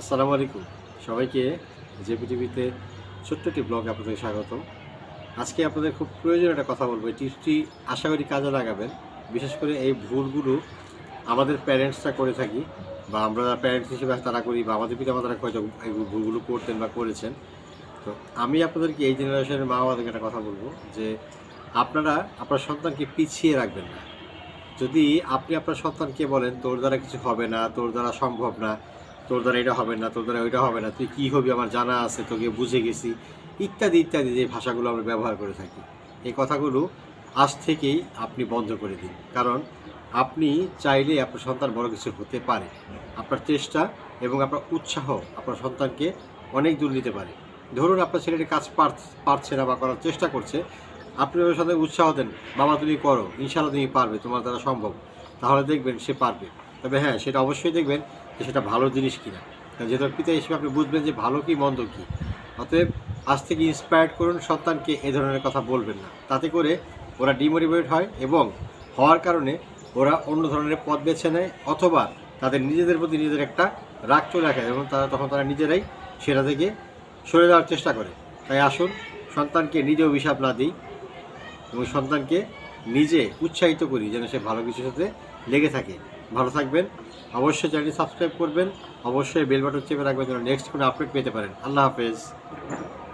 আসসালামু আলাইকুম। সবাইকে জেপি টিভিতে ছোট্ট একটি ব্লগে আপনাদের স্বাগত আজকে আপনাদের খুব প্রয়োজনীয় একটা কথা বলব। এই টিপসটি আশা করি কাজে লাগাবেন। বিশেষ করে এই ভুলগুলো আমাদের প্যারেন্টসরা করে থাকি বা আমরা প্যারেন্টস হিসেবে তারা করি বা আমাদের পিতা মাতারা হয়তো এই ভুলগুলো করতেন বা করেছেন। তো আমি আপনাদেরকে এই জেনারেশনের মা বাবাদেরকে একটা কথা বলব যে আপনারা আপনার সন্তানকে পিছিয়ে রাখবেন না। যদি আপনি আপনার সন্তানকে বলেন, তোর দ্বারা কিছু হবে না, তোর দ্বারা সম্ভব না তোর দ্বারা এটা হবে না, তোর দ্বারা ওইটা হবে না, তুই কী হবি আমার জানা আছে, তোকে বুঝে গেছি। ইত্যাদি ইত্যাদি যে ভাষাগুলো আমরা ব্যবহার করে থাকি। এই কথাগুলো আজ থেকেই আপনি বন্ধ করে দিন। কারণ আপনি চাইলে আপনার সন্তান বড় কিছু হতে পারে। আপনার চেষ্টা এবং আপনার উৎসাহ আপনার সন্তানকে অনেক দূর নিতে পারে। ধরুন আপনার ছেলেটি কাজ পার- পারছে না বা করার চেষ্টা করছে, আপনি ওর সাথে উৎসাহ দেন, বাবা তুমি করো ইনশাল্লাহ তুমি পারবে, তোমার দ্বারা সম্ভব। তাহলে দেখবেন সে পারবে। তবে হ্যাঁ সেটা অবশ্যই দেখবেন যে সেটা ভালো জিনিস কিনা। যেহেতু পিতা হিসেবে আপনি বুঝবেন যে ভালো কি, মন্দ কি। অতএব আজ থেকে ইন্সপায়ার্ড করুন সন্তানকে এ ধরনের কথা বলবেন না। তাতে করে ওরা ডিমোটিভেট হয় এবং হওয়ার কারণে ওরা অন্য ধরনের পথ বেছে নেয় অথবা তাদের নিজেদের প্রতি নিজেদের একটা রাগ চলে রাখে এবং তারা তখন তারা নিজেরাই সেটা থেকে সরে যাওয়ার চেষ্টা করে। তাই আসুন সন্তানকে নিজে অভিশাপ না দিই এবং সন্তানকে নিজে উৎসাহিত করি যেন সে ভালো কিছুর সাথে লেগে থাকে। ভালো থাকবেন, অবশ্যই চ্যানেলটি সাবস্ক্রাইব করবেন, অবশ্যই বেল বাটন চেপে রাখবেন যেন নেক্সট কোনো আপডেট পেতে পারেন। আল্লাহ হাফেজ।